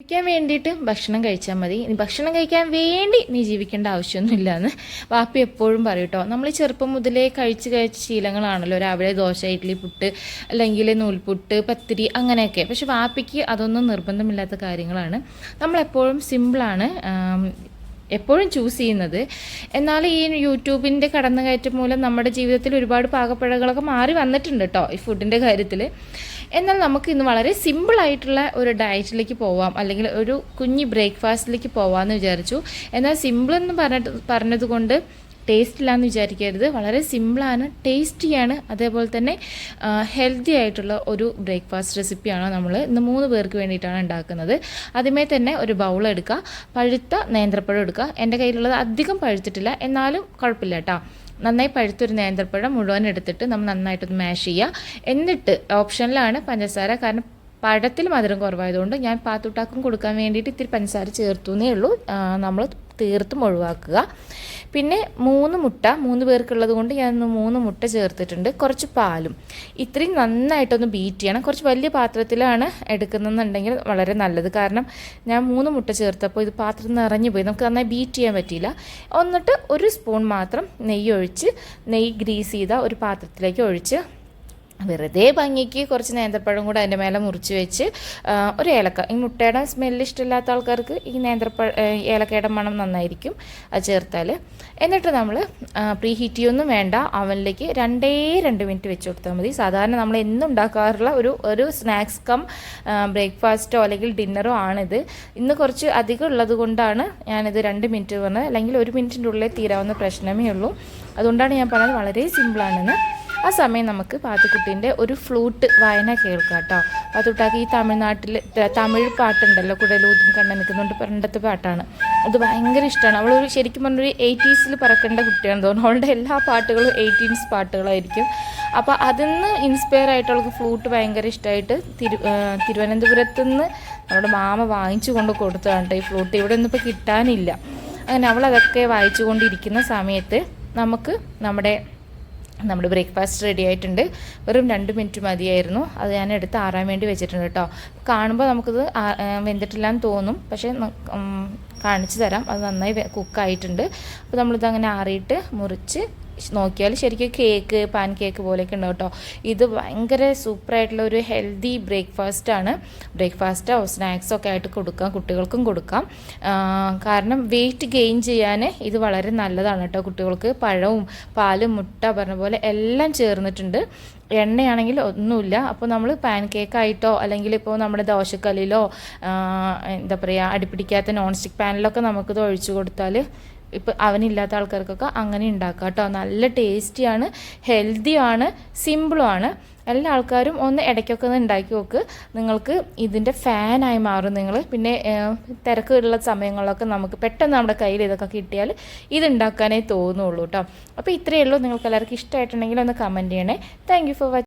ജീവിക്കാൻ വേണ്ടിയിട്ട് ഭക്ഷണം കഴിച്ചാൽ മതി. ഭക്ഷണം കഴിക്കാൻ വേണ്ടി നീ ജീവിക്കേണ്ട ആവശ്യമൊന്നുമില്ല എന്ന് വാപ്പി എപ്പോഴും പറയും കേട്ടോ നമ്മൾ ചെറുപ്പം മുതലേ കഴിച്ച് കഴിച്ച ശീലങ്ങളാണല്ലോ. രാവിലെ ദോശ ഇഡ്ഡലി പുട്ട് അല്ലെങ്കിൽ നൂൽപുട്ട് പത്തിരി അങ്ങനെയൊക്കെ. പക്ഷെ വാപ്പിക്ക് അതൊന്നും നിർബന്ധമില്ലാത്ത കാര്യങ്ങളാണ്. നമ്മളെപ്പോഴും സിമ്പിളാണ് എപ്പോഴും ചൂസ് ചെയ്യുന്നത്. എന്നാൽ ഈ യൂട്യൂബിന്റെ കടന്നുകയറ്റം മൂലം നമ്മുടെ ജീവിതത്തിൽ ഒരുപാട് പാകപ്പിഴകളൊക്കെ മാറി വന്നിട്ടുണ്ട് കേട്ടോ ഈ ഫുഡിന്റെ കാര്യത്തിൽ എന്നാൽ നമുക്ക് ഇന്ന് വളരെ സിമ്പിളായിട്ടുള്ള ഒരു ഡയറ്റിലേക്ക് പോവാം. അല്ലെങ്കിൽ ഒരു കുഞ്ഞ് ബ്രേക്ക്ഫാസ്റ്റിലേക്ക് പോവാമെന്ന് വിചാരിച്ചു. എന്നാൽ സിമ്പിൾ എന്ന് പറഞ്ഞിട്ട് പറഞ്ഞതുകൊണ്ട് ടേസ്റ്റ് ഇല്ലാന്ന് വിചാരിക്കരുത്. വളരെ സിമ്പിളാണ് ടേസ്റ്റിയാണ്. അതേപോലെ തന്നെ ഹെൽത്തി ആയിട്ടുള്ള ഒരു ബ്രേക്ക്ഫാസ്റ്റ് റെസിപ്പിയാണ് നമ്മൾ ഇന്ന് മൂന്ന് പേർക്ക് വേണ്ടിയിട്ടാണ് ഉണ്ടാക്കുന്നത്. ആദ്യമേ തന്നെ ഒരു ബൗൾ എടുക്കുക. പഴുത്ത നേന്ത്രപ്പഴം എടുക്കുക. എന്റെ കയ്യിലുള്ളത് അധികം പഴുത്തിട്ടില്ല. എന്നാലും കുഴപ്പമില്ല കേട്ടോ നന്നായി പഴുത്തൊരു നേന്ത്രപ്പഴം മുഴുവൻ എടുത്തിട്ട് നമ്മൾ നന്നായിട്ടൊന്ന് മാഷ് ചെയ്യുക. എന്നിട്ട് ഓപ്ഷനിലാണ് പഞ്ചസാര. കാരണം പഴത്തിൽ മധുരം കുറവായതുകൊണ്ട് ഞാൻ പാത്തുട്ടാക്കും കൊടുക്കാൻ വേണ്ടിയിട്ട് ഇത്തിരി പഞ്ചസാര ചേർത്തുന്നേ ഉള്ളൂ. നമ്മൾ തീർത്തും ഒഴിവാക്കുക. പിന്നെ മൂന്ന് മുട്ട മൂന്ന് പേർക്കുള്ളത് കൊണ്ട് ഞാൻ മൂന്ന് മുട്ട ചേർത്തിട്ടുണ്ട്. കുറച്ച് പാലും. ഇത്രയും നന്നായിട്ടൊന്ന് ബീറ്റ് ചെയ്യണം. കുറച്ച് വലിയ പാത്രത്തിലാണ് എടുക്കുന്നതെന്നുണ്ടെങ്കിൽ വളരെ നല്ലത്. കാരണം ഞാൻ മൂന്ന് മുട്ട ചേർത്തപ്പോൾ ഇത് പാത്രം നിറഞ്ഞു പോയി. നമുക്ക് നന്നായി ബീറ്റ് ചെയ്യാൻ പറ്റിയില്ല. എന്നിട്ട് ഒരു സ്പൂൺ മാത്രം നെയ്യ് ഒഴിച്ച് നെയ്യ് ഗ്രീസ് ചെയ്ത ഒരു പാത്രത്തിലേക്ക് ഒഴിച്ച് വെറുതെ ഭംഗിക്ക് കുറച്ച് നേന്ത്രപ്പഴം കൂടെ അതിന്റെ മേലെ മുറിച്ച് വെച്ച് ഒരു ഏലക്ക. ഈ മുട്ടയുടെ സ്മെല്ല് ഇഷ്ടമില്ലാത്ത ആൾക്കാർക്ക് ഈ നേന്ത്രപ്പഴ ഏലക്കയുടെ മണം നന്നായിരിക്കും അത് ചേർത്താൽ എന്നിട്ട് നമ്മൾ പ്രീ ഹീറ്റ് ചെയ്യൊന്നും വേണ്ട. അവനിലേക്ക് രണ്ടേ രണ്ട് മിനിറ്റ് വെച്ച് കൊടുത്താൽ മതി. സാധാരണ നമ്മൾ എന്നും ഉണ്ടാക്കാറുള്ള ഒരു ഒരു സ്നാക്സ് കം ബ്രേക്ക്ഫാസ്റ്റോ അല്ലെങ്കിൽ ഡിന്നറോ ആണിത്. ഇന്ന് കുറച്ച് അധികം ഉള്ളത് കൊണ്ടാണ് ഞാനിത് രണ്ട് മിനിറ്റ് പറഞ്ഞത്. അല്ലെങ്കിൽ ഒരു മിനിറ്റിന്റെ ഉള്ളിൽ തീരാവുന്ന പ്രശ്നമേ ഉള്ളൂ. അതുകൊണ്ടാണ് ഞാൻ പറഞ്ഞത് വളരെ സിമ്പിളാണെന്ന് ആ സമയം നമുക്ക് പാത്തുക്കുട്ടീന്റെ ഒരു ഫ്ലൂട്ട് വായന കേൾക്കാം കേട്ടോ. പാത്തുട്ടാക്ക് ഈ തമിഴ്നാട്ടിൽ തമിഴ് പാട്ടുണ്ടല്ലോ കുടലൂതും കണ്ണ നിൽക്കുന്നുണ്ട് പണ്ടത്തെ പാട്ടാണ്. അത് ഭയങ്കര ഇഷ്ടമാണ് അവളൊരു ശരിക്കും പറഞ്ഞൊരു എയ്റ്റീസിൽ പറക്കേണ്ട കുട്ടിയാണ് തോന്നുന്നു. അവളുടെ എല്ലാ പാട്ടുകളും എയ്റ്റീൻസ് പാട്ടുകളായിരിക്കും. അപ്പോൾ അതിൽ നിന്ന് ഇൻസ്പയർ ആയിട്ട് അവൾക്ക് ഫ്ലൂട്ട് ഭയങ്കര ഇഷ്ടമായിട്ട് തിരു തിരുവനന്തപുരത്ത് നിന്ന് അവളുടെ മാമ വാങ്ങിച്ചു കൊണ്ട് കൊടുത്തതാണ് ഈ ഫ്ലൂട്ട് ഇവിടെ ഒന്നും ഇപ്പോൾ കിട്ടാനില്ല. അങ്ങനെ അവൾ അതൊക്കെ വായിച്ചു കൊണ്ടിരിക്കുന്ന സമയത്ത് നമുക്ക് നമ്മുടെ നമ്മുടെ ബ്രേക്ക്ഫാസ്റ്റ് റെഡി ആയിട്ടുണ്ട്. വെറും രണ്ട് മിനിറ്റ് മതിയായിരുന്നു. അത് ഞാൻ എടുത്ത് ആറാൻ വേണ്ടി വെച്ചിട്ടുണ്ട് കേട്ടോ. കാണുമ്പോൾ നമുക്കിത് വെന്തിട്ടില്ലാന്ന് തോന്നും. പക്ഷേ കാണിച്ചു തരാം. അത് നന്നായി കുക്കായിട്ടുണ്ട് അപ്പോൾ നമ്മളിത് അങ്ങനെ ആറിയിട്ട് മുറിച്ച് നോക്കിയാൽ ശരിക്കും കേക്ക് പാൻ കേക്ക് പോലെയൊക്കെ ഉണ്ട് കേട്ടോ. ഇത് ഭയങ്കര സൂപ്പറായിട്ടുള്ള ഒരു ഹെൽത്തി ബ്രേക്ക്ഫാസ്റ്റ് ആണ് ബ്രേക്ക്ഫാസ്റ്റോ സ്നാക്സോ ഒക്കെ ആയിട്ട് കൊടുക്കാം കുട്ടികൾക്കും കൊടുക്കാം. കാരണം വെയിറ്റ് ഗെയിൻ ചെയ്യാൻ ഇത് വളരെ നല്ലതാണ് കേട്ടോ കുട്ടികൾക്ക്. പഴവും പാലും മുട്ട പറഞ്ഞ പോലെ എല്ലാം ചേർന്നിട്ടുണ്ട്. എണ്ണയാണെങ്കിൽ ഒന്നുമില്ല. അപ്പോൾ നമ്മൾ പാൻ കേക്കായിട്ടോ അല്ലെങ്കിൽ ഇപ്പോൾ നമ്മുടെ ദോശക്കല്ലിലോ എന്താ പറയുക അടിപ്പിടിക്കാത്ത നോൺ സ്റ്റിക്ക് പാനിലൊക്കെ നമുക്കിത് ഒഴിച്ചു കൊടുത്താൽ ഇപ്പം അവനില്ലാത്ത ആൾക്കാർക്കൊക്കെ അങ്ങനെ ഉണ്ടാക്കാം കേട്ടോ. നല്ല ടേസ്റ്റിയാണ് ഹെൽത്തിയാണ് സിമ്പിളുമാണ് എല്ലാ ആൾക്കാരും ഒന്ന് ഇടയ്ക്കൊക്കെ ഒന്ന് ഉണ്ടാക്കി നോക്ക്. നിങ്ങൾക്ക് ഇതിന്റെ ഫാനായി മാറും നിങ്ങൾ പിന്നെ തിരക്കുള്ള സമയങ്ങളിലൊക്കെ നമുക്ക് പെട്ടെന്ന് നമ്മുടെ കയ്യിൽ ഇതൊക്കെ കിട്ടിയാൽ ഇത് ഉണ്ടാക്കാനേ തോന്നുള്ളൂ കേട്ടോ. അപ്പോൾ ഇത്രയേ ഉള്ളൂ. നിങ്ങൾക്ക് എല്ലാവർക്കും ഇഷ്ടമായിട്ടുണ്ടെങ്കിൽ ഒന്ന് കമന്റ് ചെയ്യണേ. Thank for watching